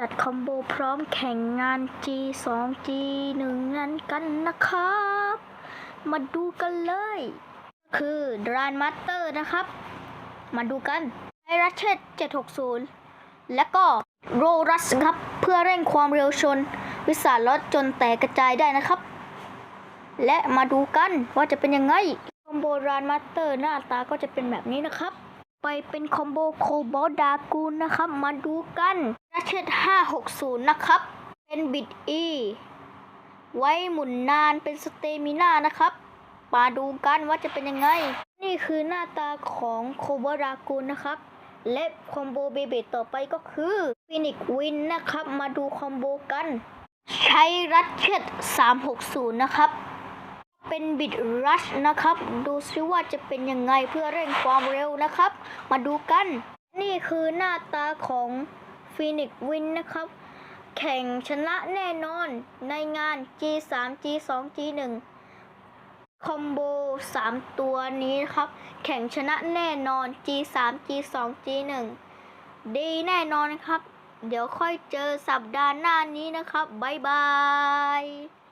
จัดคอมโบพร้อมแข่งงาน G2 G1 นั้นกันนะครับ มาดูกันเลย คือดรานมาสเตอร์นะครับ มาดูกันไอรัชเชต760 และก็โรรัสครับ เพื่อเร่งความเร็วชน วิสารถจนแตกกระจายได้นะครับ และมาดูกันว่าจะเป็นยังไง คอมโบรานมาสเตอร์หน้าตาก็จะเป็นแบบนี้นะครับ ไปเป็นคอมโบโคบอลดากูนนะครับ มาดูกัน เชต560 นะครับ เป็นบิด E ไว้หมุนนานเป็นสเตมิน่านะครับ มาดูกันว่าจะเป็นยังไง นี่คือหน้าตาของโคบอลดากูนนะครับ และคอมโบเบเบต่อไปก็คือฟินิกวินนะครับ มาดูคอมโบกัน ใช้รัชเชต360 นะครับ เป็นบิดรัชนะครับ ดูซิว่าจะเป็นยังไงเพื่อเร่งความเร็วนะครับ มาดูกัน นี่คือหน้าตาของ ฟีนิกวินนะครับ แข่งชนะแน่นอนในงาน G3 G2 G1 คอมโบ 3 ตัวนี้ครับ แข่งชนะแน่นอน G3 G2 G1 ดีแน่นอนครับ เดี๋ยวค่อยเจอสัปดาห์หน้านี้นะครับ บ๊ายบาย